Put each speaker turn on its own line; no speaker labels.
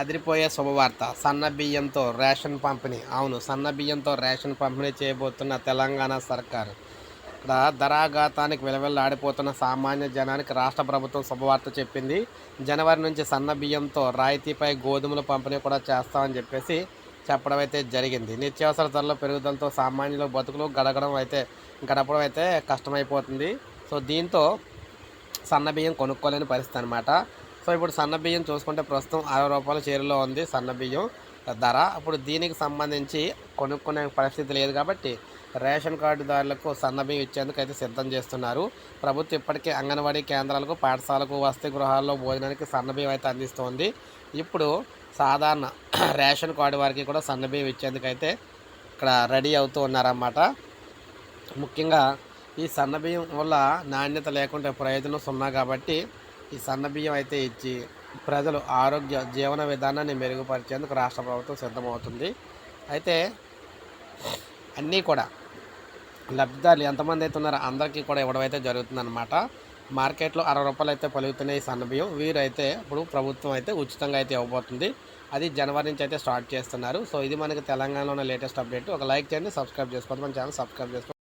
అదిరిపోయే శుభవార్త. సన్న బియ్యంతో రేషన్ పంపిణీ. అవును సన్న బియ్యంతో రేషన్ పంపిణీ చేయబోతున్న తెలంగాణ సర్కారు. ఇక్కడ ధరాఘాతానికి విలవిల్లాడిపోతున్న సామాన్య జనానికి రాష్ట్ర ప్రభుత్వం శుభవార్త చెప్పింది. జనవరి నుంచి సన్న బియ్యంతో రాయితీపై గోధుమల పంపిణీ కూడా చేస్తామని చెప్పేసి చెప్పడం అయితే జరిగింది. నిత్యావసర ధరల పెరుగుదలతో సామాన్యుల బతుకులు గడగడం అయితే గడపడం అయితే కష్టమైపోతుంది. సో దీంతో సన్న బియ్యం కొనుక్కోలేని పరిస్థితి అనమాట సో ఇప్పుడు సన్న బియ్యం చూసుకుంటే ప్రస్తుతం అరవై రూపాయల చీరలో ఉంది సన్న బియ్యం ధర. అప్పుడు దీనికి సంబంధించి కొనుక్కునే పరిస్థితి లేదు కాబట్టి రేషన్ కార్డుదారులకు సన్న బియ్యం ఇచ్చేందుకు అయితే సిద్ధం చేస్తున్నారు. ప్రభుత్వం ఇప్పటికే అంగన్వాడీ కేంద్రాలకు పాఠశాలకు వసతి గృహాల్లో భోజనానికి సన్న బియ్యం అయితే అందిస్తోంది. ఇప్పుడు సాధారణ రేషన్ కార్డు వారికి కూడా సన్న బియ్యం ఇచ్చేందుకు అయితే ఇక్కడ రెడీ అవుతూ ఉన్నారన్నమాట. ముఖ్యంగా ఈ సన్న బియ్యం వల్ల నాణ్యత లేకుంటే ప్రయోజనం సున్నా కాబట్టి ఈ సన్న బియ్యం అయితే ఇచ్చి ప్రజలు ఆరోగ్య జీవన విధానాన్ని మెరుగుపరిచేందుకు రాష్ట్ర ప్రభుత్వం సిద్ధమవుతుంది. అయితే అన్నీ కూడా లబ్ధిదారులు ఎంతమంది అయితే ఉన్నారో అందరికీ కూడా ఇవ్వడం అయితే జరుగుతుందన్నమాట. మార్కెట్లో అరవై రూపాయలు అయితే పలుకుతున్నాయి ఈ సన్న బియ్యం. వీరైతే ఇప్పుడు ప్రభుత్వం అయితే ఉచితంగా అయితే ఇవ్వబోతుంది. అది జనవరి నుంచి అయితే స్టార్ట్ చేస్తున్నారు. సో ఇది మనకి తెలంగాణలో లేటెస్ట్ అప్డేట్. ఒక లైక్ చేయండి సబ్స్క్రైబ్ చేసుకోండి. మన ఛానల్ సబ్స్క్రైబ్ చేసుకోండి.